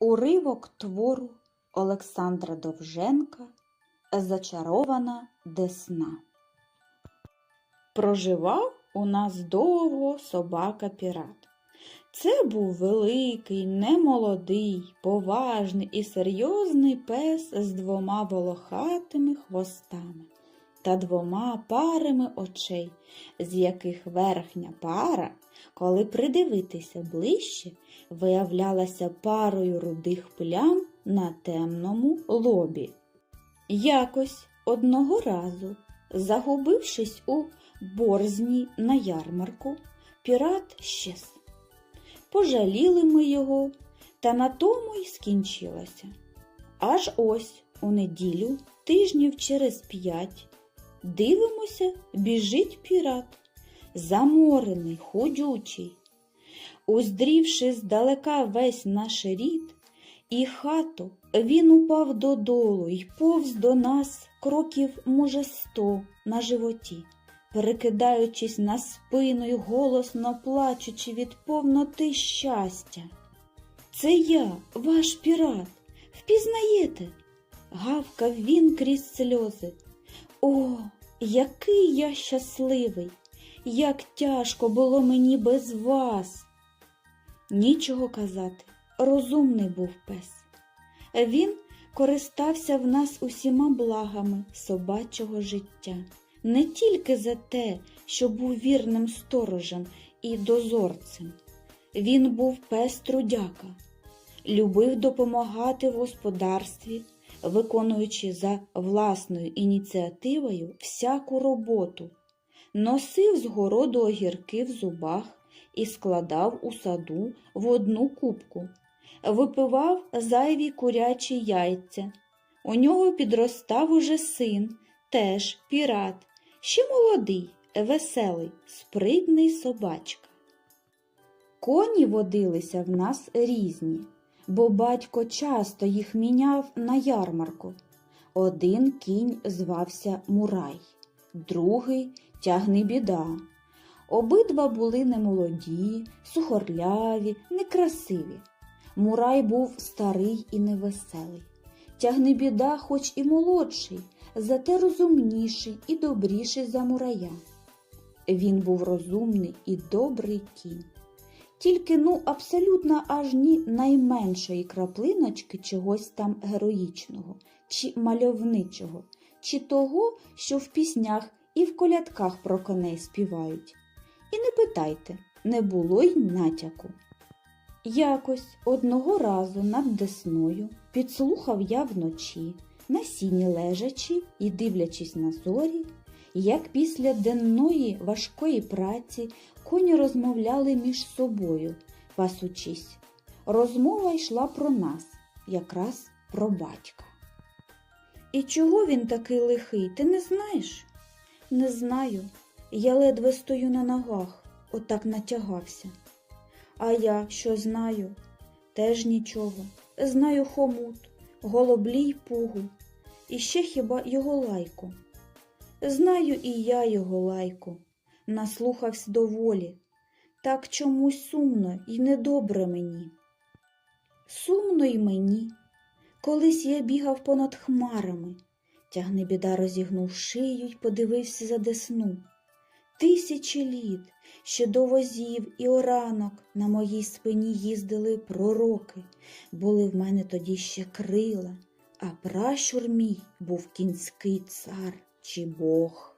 Уривок твору Олександра Довженка Зачарована десна. Проживав у нас довго собака пірат. Це був великий, немолодий, поважний і серйозний пес з двома волохатими хвостами та двома парами очей, з яких верхня пара, коли придивитися ближче, виявлялася парою рудих плям на темному лобі. Якось одного разу, загубившись у борзні на ярмарку, пірат щез. Пожаліли ми його, та на тому й скінчилося. Аж ось у неділю, тижнів через п'ять, дивимося, біжить пірат, заморений, худючий. Уздрівши здалека весь наш рід і хату, він упав додолу й повз до нас кроків, може, сто на животі, перекидаючись на спину й голосно плачучи від повноти щастя. Це я, ваш пірат, впізнаєте? гавкав він крізь сльози. О, який я щасливий! Як тяжко було мені без вас. Нічого казати, розумний був пес. Він користався в нас усіма благами собачого життя, не тільки за те, що був вірним сторожем і дозорцем. Він був пес трудяка, любив допомагати в господарстві, виконуючи за власною ініціативою всяку роботу, носив з городу огірки в зубах і складав у саду в одну кубку, випивав зайві курячі яйця. У нього підростав уже син, теж пірат, ще молодий, веселий, спритний собачка. Коні водилися в нас різні, бо батько часто їх міняв на ярмарку. Один кінь звався Мурай, другий тягни біда. Обидва були немолоді, сухорляві, некрасиві. Мурай був старий і невеселий. Тягнебіда, хоч і молодший, зате розумніший і добріший за мурая. Він був розумний і добрий кінь. Тільки ну абсолютно аж ні найменшої краплиночки чогось там героїчного, чи мальовничого, чи того, що в піснях і в колядках про коней співають. І не питайте, не було й натяку. Якось одного разу над десною підслухав я вночі, на сіні лежачи і дивлячись на зорі, як після денної важкої праці коні розмовляли між собою, пасучись. Розмова йшла про нас, якраз про батька. І чого він такий лихий, ти не знаєш? Не знаю. Я ледве стою на ногах, отак натягався. А я що знаю? Теж нічого. Знаю хомут, голоблі й пугу, і ще хіба його лайку. Знаю і я його лайку, наслухався доволі. Так чомусь сумно і недобре мені. Сумно й мені. Колись я бігав понад хмарами. Тягнебіда розігнув шию й подивився за десну. Тисячі літ, ще до возів і оранок на моїй спині їздили пророки, були в мене тоді ще крила, а пращур мій був кінський цар чи Бог.